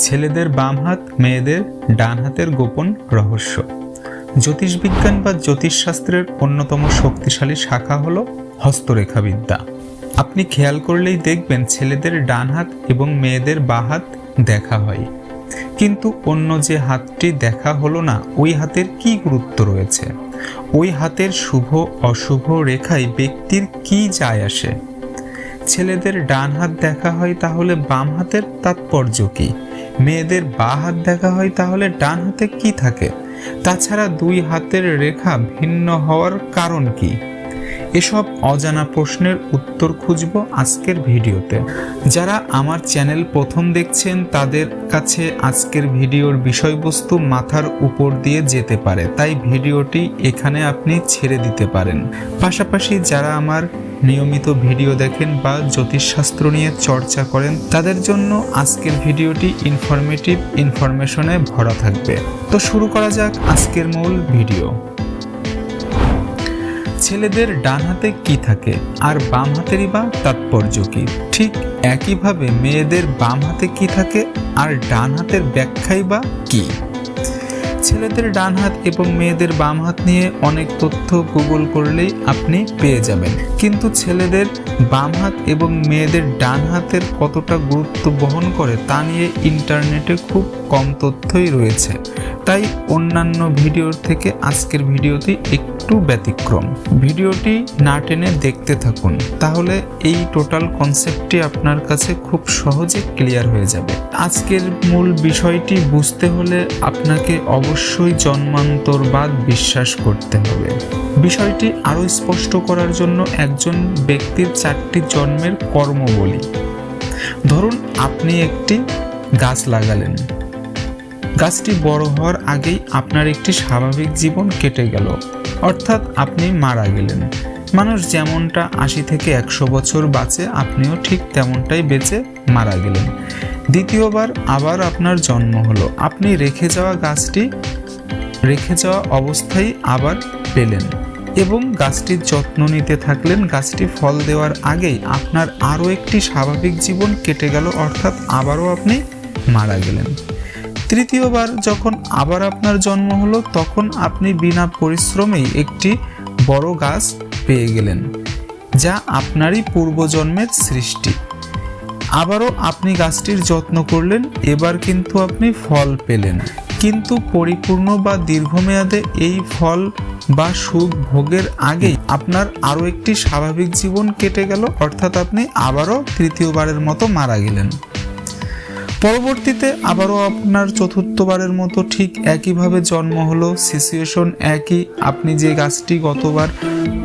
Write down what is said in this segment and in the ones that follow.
ছেলেদের বাম হাত, মেয়েদের ডান হাতের গোপন রহস্য। জ্যোতিষবিজ্ঞান বা জ্যোতিষশাস্ত্রের অন্যতম শক্তিশালী শাখা হল হস্তরেখাবিদ্যা। আপনি খেয়াল করলেই দেখবেন ছেলেদের ডান হাত এবং মেয়েদের বা হাত দেখা হয়। কিন্তু অন্য যে হাতটি দেখা হলো না, ওই হাতের কি গুরুত্ব রয়েছে? ওই হাতের শুভ, অশুভ রেখায় ব্যক্তির কি যায় আসে? ছেলেদের ডান হাত দেখা হয় তাহলে বাম হাতের তাৎপর্য কি? মেয়েদের বা হাত দেখা হয়, তাহলে ডান হাতে কি থাকে? তাছাড়া দুই হাতের রেখা ভিন্ন হওয়ার কারণ কি? এসব অজানা প্রশ্নের উত্তর খুঁজব আজকের ভিডিওতে। যারা আমার চ্যানেল প্রথম দেখছেন, তাদের কাছে আজকের ভিডিওর বিষয়বস্তু মাথার উপর দিয়ে যেতে পারে, তাই ভিডিওটি এখানে আপনি ছেড়ে দিতে পারেন। পাশাপাশি যারা আমার নিয়মিত ভিডিও দেখেন বা জ্যোতিষশাস্ত্র নিয়ে চর্চা করেন, তাদের জন্য আজকের ভিডিওটি ইনফরমেটিভ ইনফরমেশনে ভরা থাকবে। তো শুরু করা যাক আজকের মূল ভিডিও। ছেলেদের ডান হাতে কি থাকে আর বাম হাতেরই বা তাৎপর্য কি? ঠিক একইভাবে মেয়েদের বাম হাতে কি থাকে আর ডান হাতের ব্যাখ্যাই বা কি? ছেলেদের ডান হাত এবং মেয়েদের বাম হাত নিয়ে অনেক তথ্য গুগল করলেই আপনি পেয়ে যাবেন। কিন্তু ছেলেদের বাম হাত এবং মেয়েদের ডান হাতের কতটা গুরুত্ব বহন করে তা নিয়ে ইন্টারনেটে খুব কম তথ্যই রয়েছে। তাই অন্যান্য ভিডিওর থেকে আজকের ভিডিওটি একটু ব্যতিক্রম। ভিডিওটি না টেনে দেখতে থাকুন, তাহলে এই টোটাল কনসেপ্টটি আপনার কাছে খুব সহজে ক্লিয়ার হয়ে যাবে। আজকের মূল বিষয়টি বুঝতে হলে আপনাকে অবশ্যই জন্মান্তরবাদ বিশ্বাস করতে হবে। বিষয়টি আরও স্পষ্ট করার জন্য একজন ব্যক্তির চারটি জন্মের কর্ম বলি। ধরুন আপনি একটি গাছ লাগালেন। গাছটি বড় হওয়ার আগেই আপনার একটি স্বাভাবিক জীবন কেটে গেল। অর্থাৎ আপনি মারা গেলেন। মানুষ যেমনটা আশি থেকে একশো বছর বাঁচে, আপনিও ঠিক তেমনটাই বেঁচে মারা গেলেন। দ্বিতীয়বার আবার আপনার জন্ম হলো। আপনি রেখে যাওয়া গাছটি রেখে যাওয়া অবস্থায় আবার পেলেন এবং গাছটির যত্ন নিতে থাকলেন। গাছটি ফল দেওয়ার আগেই আপনার আরও একটি স্বাভাবিক জীবন কেটে গেল, অর্থাৎ আবারও আপনি মারা গেলেন। তৃতীয়বার যখন আবার আপনার জন্ম হলো, তখন আপনি বিনা পরিশ্রমেই একটি বড় গাছ পেয়ে গেলেন, যা আপনারই পূর্বজন্মের সৃষ্টি। আবারও আপনি গাছটির যত্ন করলেন, এবার কিন্তু আপনি ফল পেলেন। কিন্তু পরিপূর্ণ বা দীর্ঘমেয়াদে এই ফল বা সুখ ভোগের আগেই আপনার আরও একটি স্বাভাবিক জীবন কেটে গেল, অর্থাৎ আপনি আবারও তৃতীয়বারের মতো মারা গেলেন। পরবর্তীতে আবারও আপনার চতুর্থবারের মতো ঠিক একইভাবে জন্ম হলো। সিচুয়েশন একই। আপনি যে গাছটি গতবার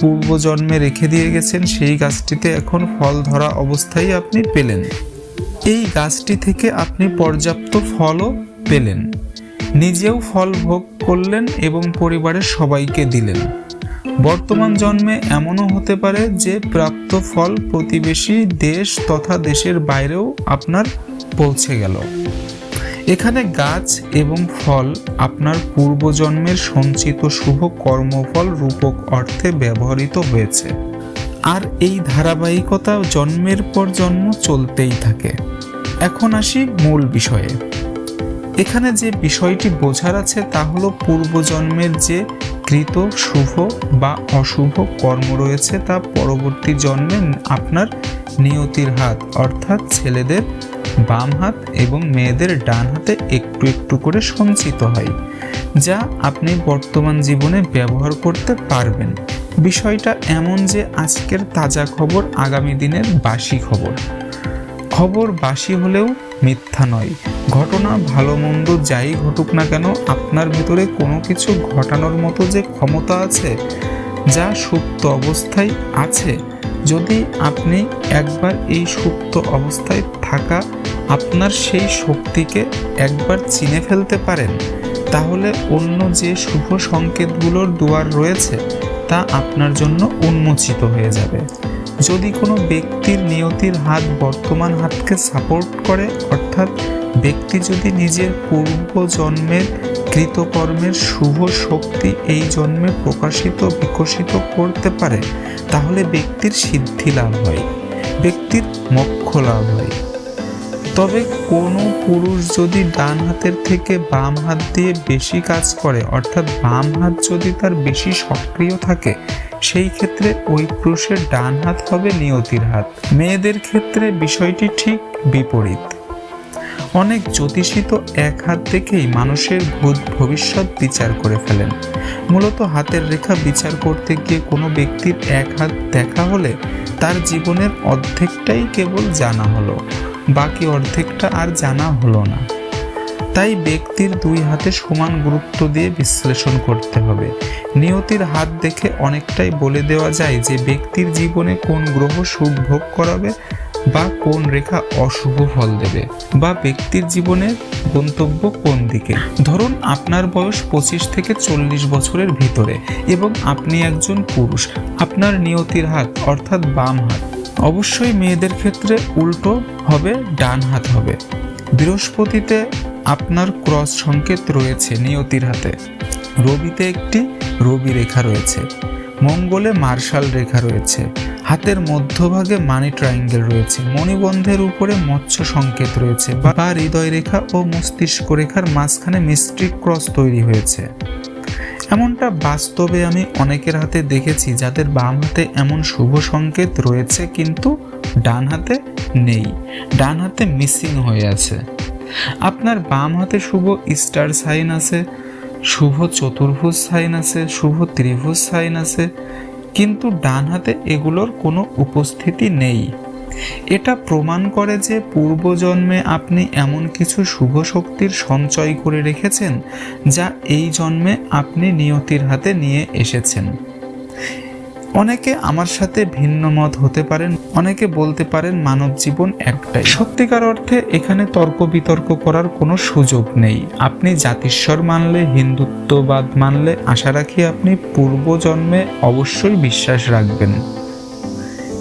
পূর্বজন্মে রেখে দিয়ে গেছেন, সেই গাছটিতে এখন ফল ধরা অবস্থায় আপনি পেলেন। এই গাছটি থেকে আপনি পর্যাপ্ত ফলও পেলেন। নিজেও ফল ভোগ করলেন এবং পরিবারের সবাইকে দিলেন। বর্তমান জন্মে এমনও হতে পারে যে প্রাপ্ত ফল প্রতিবেশী দেশ তথা দেশের বাইরেও আপনার পৌঁছে গেল। এখানে গাছ এবং ফল আপনার পূর্বজন্মের সঞ্চিত শুভ কর্মফল রূপক অর্থে ব্যবহৃত হয়েছে। আর এই ধারাবাহিকতা জন্মের পর জন্ম চলতেই থাকে। এখন আসি মূল বিষয়ে। এখানে যে বিষয়টি বোঝার আছে তা হলো পূর্বজন্মের যে কৃত শুভ বা অশুভ কর্ম রয়েছে তা পরবর্তী জন্মে আপনার নিয়তির হাত, অর্থাৎ ছেলেদের বাম হাত এবং মেয়েদের ডান হাতে একটু একটু করে সঞ্চিত হয়, যা আপনি বর্তমান জীবনে ব্যবহার করতে পারবেন। বিষয়টা এমন যে আজকের তাজা খবর আগামী দিনের বাসি খবর। খবর বাসি হলেও মিথ্যা নয়। ঘটনা ভালো মন্দ যাই ঘটুক না কেন, আপনার ভেতরে কোনো কিছু ঘটানোর মতো যে ক্ষমতা আছে, যা সুপ্ত অবস্থায় আছে, যদি আপনি একবার এই সুপ্ত অবস্থায় থাকা আপনার সেই শক্তিকে একবার চিনে ফেলতে পারেন, তাহলে অন্য যে শুভ সংকেতগুলোর দুয়ার রয়েছে, তা আপনার জন্য উন্মোচিত হয়ে যাবে। যদি কোনো ব্যক্তির নিয়তির হাত বর্তমান হাতকে সাপোর্ট করে, অর্থাৎ ব্যক্তি যদি নিজের পূর্ব জন্মের কৃতকর্মের শুভ শক্তি এই জন্মে প্রকাশিত, বিকশিত করতে পারে, তাহলে ব্যক্তির সিদ্ধি লাভ হয়, ব্যক্তির মোক্ষ লাভ হয়। তবে কোনো পুরুষ যদি ডান হাতের থেকে বাম হাত দিয়ে বেশি কাজ করে, অর্থাৎ বাম হাত যদি তার বেশি সক্রিয় থাকে, সেই ক্ষেত্রে ওই পুরুষের ডান হাত হবে নিয়তির হাত। মেয়েদের ক্ষেত্রে বিষয়টি ঠিক বিপরীত। অনেক জ্যোতিষী তো এক হাত দেখেই মানুষের ভূত ভবিষ্যৎ বিচার করে ফেলেন। মূলত হাতের রেখা বিচার করতে গিয়ে কোনো ব্যক্তির এক হাত দেখা হলে তার জীবনের অর্ধেকটাই কেবল জানা হলো। বাকি অর্ধেকটা আর জানা হলো না। তাই ব্যক্তির দুই হাতে সমান গুরুত্ব দিয়ে বিশ্লেষণ করতে হবে। নিয়তির হাত দেখে অনেকটাই বলে দেওয়া যায় যে ব্যক্তির জীবনে কোন গ্রহ সুখ ভোগ করাবে বা কোন রেখা অশুভ ফল দেবে বা ব্যক্তির জীবনের গন্তব্য কোন দিকে। ধরুন আপনার বয়স পঁচিশ থেকে চল্লিশ বছরের ভিতরে এবং আপনি একজন পুরুষ। আপনার নিয়তির হাত অর্থাৎ বাম হাত অবশ্যই মেয়েদের ক্ষেত্রে উল্টো হবে, ডান হাত হবে। বৃহস্পতিতে আপনার ক্রস সংকেত রয়েছে নিয়তির হাতে। রবিতে একটি রবি রেখা রয়েছে। মঙ্গলে মার্শাল রেখা রয়েছে। হাতের মধ্যভাগে মানি ট্রায়াঙ্গেল রয়েছে। মণিবন্ধের উপরে মৎস্য সংকেত রয়েছে। বা হৃদয় রেখা ও মস্তিষ্ক রেখার মাঝখানে মিস্ট্রিক ক্রস তৈরি হয়েছে। এমনটা বাস্তবে আমি অনেকের হাতে দেখেছি যাদের বাম হাতে এমন শুভ সংকেত রয়েছে, কিন্তু ডান হাতে নেই। ডান হাতে মিসিং হয়ে আছে। আপনার বাম হাতে শুভ স্টার সাইন আছে, শুভ চতুর্ভুজ সাইন আছে, শুভ ত্রিভুজ সাইন আছে, কিন্তু ডান হাতে এগুলোর কোনো উপস্থিতি নেই। এটা প্রমাণ করে যে পূর্বজন্মে আপনি এমন কিছু শুভ শক্তির সঞ্চয় করে রেখেছেন, যা এই জন্মে আপনি নিয়তির হাতে নিয়ে এসেছেন। অনেকে আমার সাথে ভিন্ন মত হতে পারেন, অনেকে বলতে পারেন মানব জীবন একটাই। সত্যিকার অর্থে এখানে তর্ক বিতর্ক করার কোনো সুযোগ নেই। আপনি জাতিস্বর মানলে, হিন্দুত্ববাদ মানলে, আশা রাখি আপনি পূর্বজন্মে অবশ্যই বিশ্বাস রাখবেন।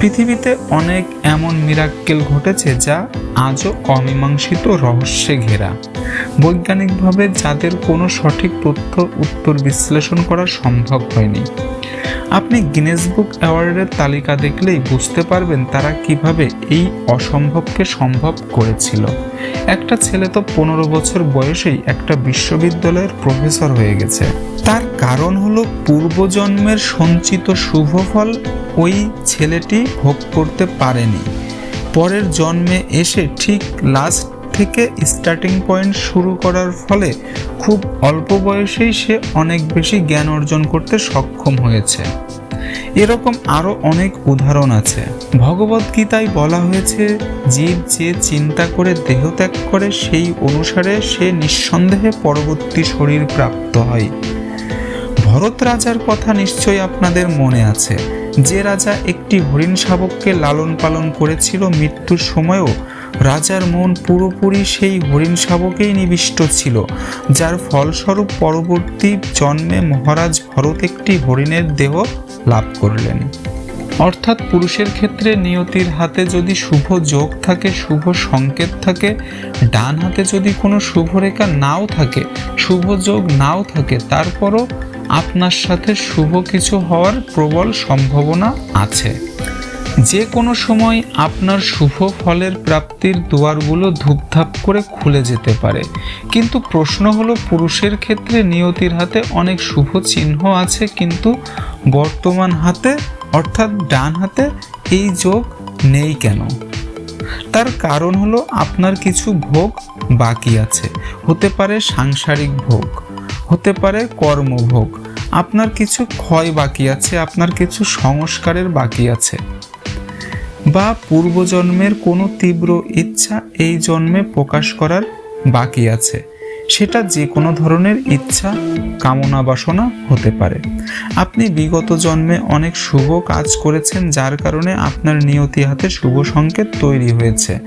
পৃথিবীতে অনেক এমন মিরাক্কেল ঘটেছে যা আজও অমীমাংসিত রহস্যে ঘেরা। বৈজ্ঞানিকভাবে যাদের কোনো সঠিক তথ্য উত্তর বিশ্লেষণ করা সম্ভব হয়নি। আপনি গিনেস বুক অ্যাওয়ার্ডের তালিকা দেখলেই বুঝতে পারবেন তারা কীভাবে এই অসম্ভবকে সম্ভব করেছিল। একটা ছেলে তো পনেরো বছর বয়সেই একটা বিশ্ববিদ্যালয়ের প্রফেসর হয়ে গেছে। তার কারণ হলো পূর্বজন্মের সঞ্চিত শুভ ফল ওই ছেলেটি ভোগ করতে পারেনি। পরের জন্মে এসে ঠিক লাস্ট থেকে স্টার্টিং পয়েন্ট শুরু করার ফলে খুব অল্প বয়সেই সে অনেক বেশি জ্ঞান অর্জন করতে সক্ষম হয়েছে। এরকম আরও অনেক উদাহরণ আছে। ভগবদ্গীতায় বলা হয়েছে, জীব যে চিন্তা করে দেহ ত্যাগ করে, সেই অনুসারে সে নিঃসন্দেহে পরবর্তী শরীর প্রাপ্ত হয়। ভরত রাজার কথা নিশ্চয়ই আপনাদের মনে আছে। যে রাজা একটি হরিণ শাবককে লালন পালন করেছিল মৃত্যুর সময়ও রাজার মন পুরোপুরি সেই হরিণ শাবকেই নিবিষ্ট ছিল, যার ফলস্বরূপ পরবর্তী জন্মে মহারাজ ভরত একটি হরিণের দেহ লাভ করলেন। অর্থাৎ পুরুষের ক্ষেত্রে নিয়তির হাতে যদি শুভ যোগ থাকে, শুভ সংকেত থাকে, ডান হাতে যদি কোনো শুভ রেখা নাও থাকে, শুভ যোগ নাও থাকে, তারপরও আপনার সাথে শুভ কিছু হওয়ার প্রবল সম্ভাবনা আছে। যে কোনো সময় আপনার শুভ ফলের প্রাপ্তির দুয়ারগুলো ধূপধাপ করে খুলে যেতে পারে। কিন্তু প্রশ্ন হলো, পুরুষের ক্ষেত্রে নিয়তির হাতে অনেক শুভ চিহ্ন আছে, কিন্তু বর্তমান হাতে, অর্থাৎ ডান হাতে, এই যোগ নেই কেন? তার কারণ হলো, আপনার কিছু ভোগ বাকি আছে। হতে পারে সাংসারিক ভোগ, হতে পারে কর্মভোগ। আপনার কিছু ক্ষয় বাকি আছে, আপনার কিছু সংস্কারের বাকি আছে। বা পূর্বজন্মের কোনো তীব্র ইচ্ছা এই জন্মে প্রকাশ করার বাকি আছে। সেটা যে কোনো ধরনের ইচ্ছা, কামনা, বাসনা হতে পারে। আপনি বিগত জন্মে অনেক শুভ কাজ করেছেন, যার কারণে আপনার নিয়তি হাতে শুভ সংকেত তৈরি হয়েছে।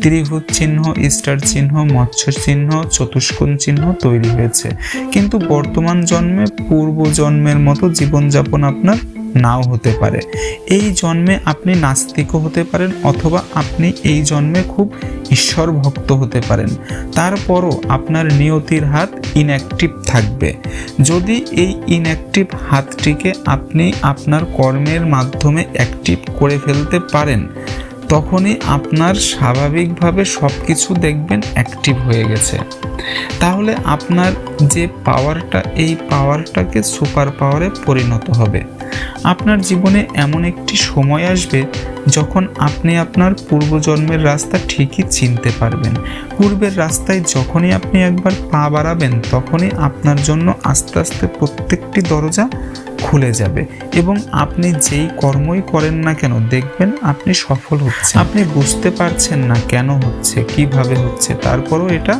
ত্রিভুজ চিহ্ন, স্টার চিহ্ন মৎস্য চিহ্ন, চতুষ্কোণ চিহ্ন তৈরি হয়েছে। কিন্তু বর্তমান জন্মে পূর্ব জন্মের মতো জীবনযাপন আপনার নাও হতে পারে। এই জন্মে আপনি নাস্তিকও হতে পারেন অথবা আপনি এই জন্মে খুব ঈশ্বর ভক্ত হতে পারেন। তারপরও আপনার নিয়তির হাত ইনঅ্যাক্টিভ থাকবে। যদি এই ইনঅ্যাক্টিভ হাতটিকে আপনি আপনার কর্মের মাধ্যমে অ্যাক্টিভ করে ফেলতে পারেন, তখনই আপনার স্বাভাবিকভাবে সব কিছু দেখবেন অ্যাক্টিভ হয়ে গেছে। তাহলে আপনার যে পাওয়ারটা এই পাওয়ারটাকে সুপার পাওয়ারে পরিণত হবে। আপনার জীবনে এমন একটি সময় আসবে যখন আপনি আপনার পূর্বজন্মের রাস্তা ঠিকই চিনতে পারবেন। পূর্বের রাস্তায় যখনই আপনি একবার পা বাড়াবেন, তখনই আপনার জন্য আস্তে আস্তে প্রত্যেকটি দরজা খুলে যাবে এবং আপনি যেই কর্মই করেন না কেন, দেখবেন আপনি সফল হচ্ছেন। আপনি বুঝতে পারছেন না কেন হচ্ছে, কীভাবে হচ্ছে, তারপরও এটা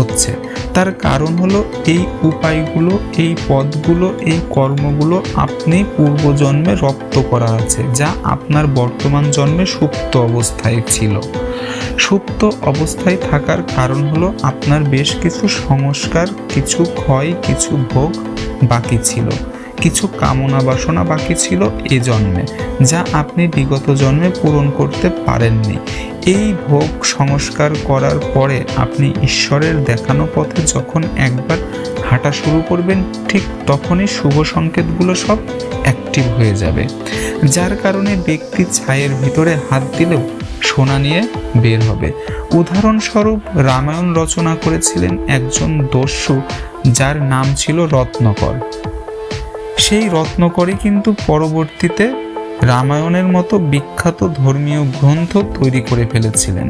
হচ্ছে। তার কারণ হলো এই উপায়গুলো, এই পদগুলো, এই কর্মগুলো আপনি পূর্বজন্মে রপ্ত করা আছে, যা আপনার বর্তমান জন্মে সুপ্ত অবস্থায় ছিল। সুপ্ত অবস্থায় থাকার কারণ হলো আপনার বেশ কিছু সংস্কার, কিছু ক্ষয়, কিছু ভোগ বাকি ছিল। কিছু কামনা বাসনা বাকি ছিল এ জন্মে, যা আপনি বিগত জন্মে পূরণ করতে পারেননি। এই ভোগ সংস্কার করার পরে আপনি ঈশ্বরের দেখানো পথে যখন একবার হাঁটা শুরু করবেন, ঠিক তখনই শুভ সংকেতগুলো সব অ্যাক্টিভ হয়ে যাবে। যার কারণে ব্যক্তি ছায়ের ভিতরে হাত দিলেও সোনা নিয়ে বের হবে। উদাহরণস্বরূপ রামায়ণ রচনা করেছিলেন একজন দস্যু, যার নাম ছিল রত্নকর। সেই রত্ন করে কিন্তু পরবর্তীতে রামায়ণের মতো বিখ্যাত ধর্মীয় গ্রন্থ তৈরি করে ফেলেছিলেন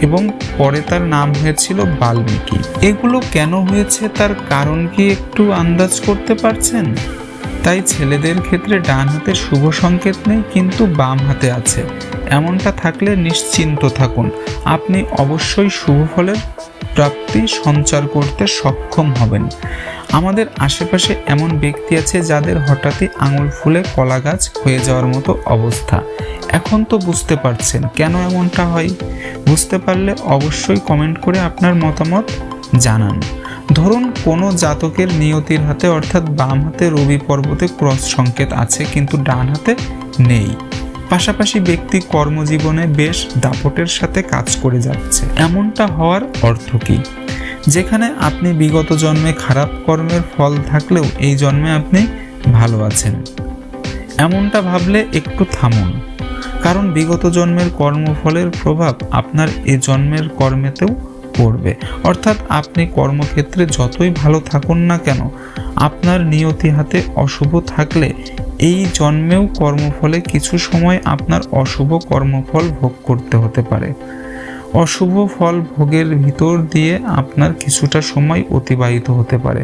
এবং পরে তার নাম হয়েছিল বাল্মীকি। এগুলো কেন হয়েছে তার কারণ কি একটু আন্দাজ করতে পারছেন? তাই ছেলেদের ক্ষেত্রে ডান হাতে শুভ সংকেত নেই, কিন্তু বাম হাতে আছে। এমনটা থাকলে নিশ্চিন্ত থাকুন। আপনি অবশ্যই শুভ ফলের প্রাপ্তি সঞ্চার করতে সক্ষম হবেন। আমাদের আশেপাশে এমন ব্যক্তি আছে যাদের হঠাৎই আঙুল ফুলে কলা গাছ হয়ে যাওয়ার মতো অবস্থা। এখন তো বুঝতে পারছেন কেন এমনটা হয়? বুঝতে পারলে অবশ্যই কমেন্ট করে আপনার মতামত জানান। ধরুন কোনো জাতকের নিয়তির হাতে অর্থাৎ বাম হাতে রবি পর্বতে ক্রস সংকেত আছে, কিন্তু ডান হাতে নেই। পাশাপাশি ব্যক্তি কর্মজীবনে বেশ দাপটের সাথে কাজ করে যাচ্ছে। এমনটা হওয়ার অর্থ কী? যেখানে আপনি বিগত জন্মে খারাপ কর্মের ফল থাকলেও এই জন্মে আপনি ভালো আছেন। এমনটা ভাবলে একটু থামুন। কারণ বিগত জন্মের কর্মফলের প্রভাব আপনার এ জন্মের কর্মেতেও পড়বে। অর্থাৎ আপনি কর্মক্ষেত্রে যতই ভালো থাকুন না কেন, আপনার নিয়তি হাতে অশুভ থাকলে এই জন্মেও কর্মফলে কিছু সময় আপনার অশুভ কর্মফল ভোগ করতে হতে পারে। অশুভ ফল ভোগের ভিতর দিয়ে আপনার কিছুটা সময় অতিবাহিত হতে পারে।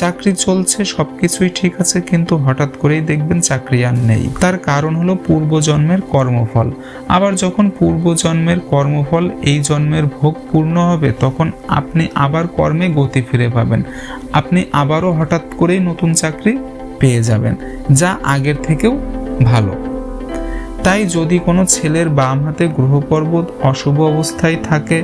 চাকরি চলছে সব কিছুই ঠিক আছে, কিন্তু হঠাৎ করেই দেখবেন চাকরি আর নেই। তার কারণ হলো পূর্বজন্মের কর্মফল। আবার যখন পূর্বজন্মের কর্মফল এই জন্মের ভোগ পূর্ণ হবে, তখন আপনি আবার কর্মে গতি ফিরে পাবেন। আপনি আবারও হঠাৎ করেই নতুন চাকরি পেয়ে যাবেন, যা আগের থেকেও ভালো। তাই যদি কোনো ছেলের বাম হাতে গ্রহ পর্বত অশুভ অবস্থায় থাকে,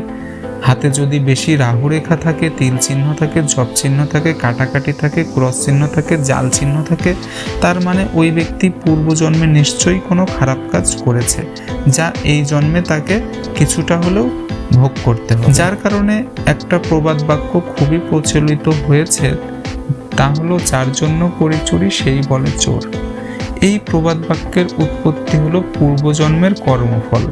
হাতে যদি বেশি রাহু রেখা থাকে, তিল চিহ্ন থাকে জপ চিহ্ন থাকে, কাটাকাটি থাকে, ক্রস চিহ্ন থাকে, জাল চিহ্ন থাকে, তার মানে ওই ব্যক্তি পূর্বজন্মে নিশ্চয়ই কোনো খারাপ কাজ করেছে, যা এই জন্মে তাকে কিছুটা হলেও ভোগ করতে হবে। যার কারণে একটা প্রবাদ বাক্য খুবই প্রচলিত হয়েছে, তা হলো, যার জন্য করে চুরি, সেই বলে চোর। এই প্রবাদ বাক্যের উৎপত্তি হলো পূর্বজন্মের কর্মফল।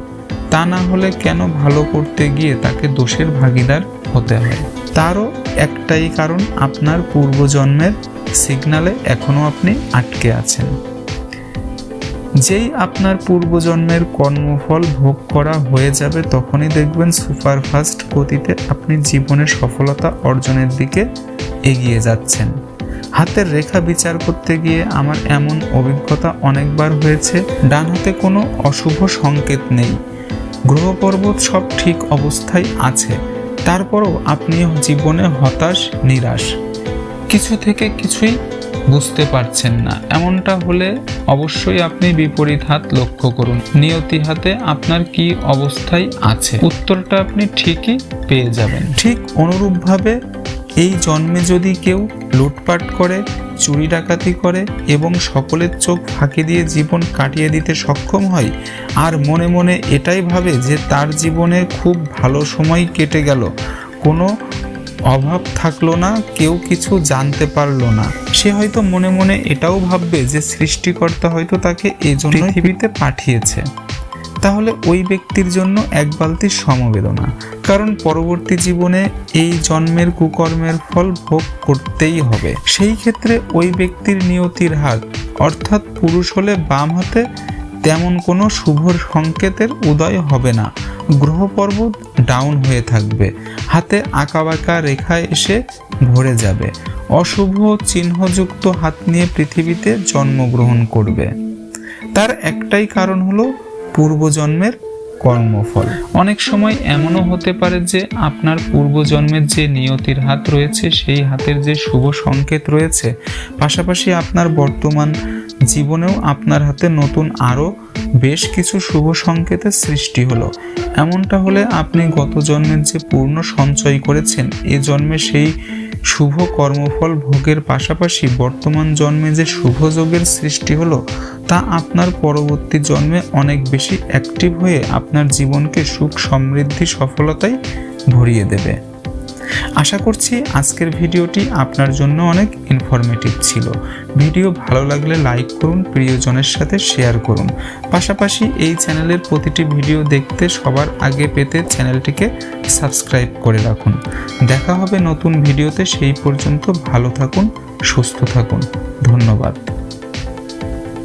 তা না হলে কেন ভালো করতে গিয়ে তাকে দোষের ভাগিদার হতে হয়? তারও একটাই কারণ, আপনার পূর্বজন্মের সিগনালে এখনও আপনি আটকে আছেন। যেই আপনার পূর্বজন্মের কর্মফল ভোগ করা হয়ে যাবে, তখনই দেখবেন সুপারফাস্ট গতিতে আপনি জীবনে সফলতা অর্জনের দিকে এগিয়ে যাচ্ছেন। হাতের রেখা বিচার করতে গিয়ে আমার এমন অভিজ্ঞতা অনেকবার হয়েছে, ডান হাতে কোনো অশুভ সংকেত নেই। গ্রহ পর্বত সব ঠিক অবস্থায় আছে, তারপরও আপনি জীবনে হতাশ, নিরাশ। কিছু থেকে কিছুই বুঝতে পারছেন না। এমনটা হলে অবশ্যই আপনি বিপরীত হাত লক্ষ্য করুন। নিয়তি হাতে আপনার কি অবস্থায় আছে? উত্তরটা আপনি ঠিকই পেয়ে যাবেন। ঠিক অনুরূপভাবে এই জন্মে যদি কেউ লুটপাট করে, চুরি ডাকাতি করে এবং সকলের চোখ ফাঁকি দিয়ে জীবন কাটিয়ে দিতে সক্ষম হয়, আর মনে মনে এটাই ভাবে যে তার জীবনে খুব ভালো সময় কেটে গেল, কোনো অভাব থাকল না, কেউ কিছু জানতে পারল না। সে হয়তো মনে মনে এটাও ভাববে যে সৃষ্টিকর্তা হয়তো তাকে এই জন্য পৃথিবীতে পাঠিয়েছে। তাহলে ওই ব্যক্তির জন্য এক বালতি সমবেদনা। কারণ পরবর্তী জীবনে এই জন্মের কুকর্মের ফল ভোগ করতেই হবে। সেই ক্ষেত্রে ওই ব্যক্তির নিয়তির হাত অর্থাৎ পুরুষ হলে বাম হাতে, তেমন কোনো শুভ সংকেতের উদয় হবে না। গ্রহ পর্বত ডাউন হয়ে থাকবে। হাতে আঁকাবাঁকা রেখায় এসে ভরে যাবে। অশুভ চিহ্নযুক্ত হাত নিয়ে পৃথিবীতে জন্মগ্রহণ করবে। তার একটাই কারণ হলো পূর্বজন্মের কর্মফল। অনেক সময় এমনও হতে পারে যে আপনার পূর্বজন্মের যে নিয়তির হাত রয়েছে, সেই হাতের যে শুভ সংকেত রয়েছে, পাশাপাশি আপনার বর্তমান জীবনেও আপনার হাতে নতুন আরও বেশ কিছু শুভ সংকেতের সৃষ্টি হলো। এমনটা হলে আপনি গত জন্মের যে পূর্ণ সঞ্চয় করেছেন, এ জন্মে সেই শুভ কর্মফল ভোগের পাশাপাশি বর্তমান জন্মে যে শুভ যোগের সৃষ্টি হলো তা আপনার পরবর্তী জন্মে অনেক বেশি অ্যাক্টিভ হয়ে আপনার জীবনকে সুখ সমৃদ্ধি সফলতায় ভরিয়ে দেবে। আশা করছি আজকের ভিডিওটি আপনার জন্য অনেক ইনফরমেটিভ ছিল। ভিডিও ভালো লাগলে লাইক করুন, প্রিয়জনের সাথে শেয়ার করুন। পাশাপাশি এই চ্যানেলের প্রতিটি ভিডিও দেখতে সবার আগে পেতে চ্যানেলটিকে সাবস্ক্রাইব করে রাখুন। দেখা হবে নতুন ভিডিওতে, সেই পর্যন্ত ভালো থাকুন, সুস্থ থাকুন। ধন্যবাদ।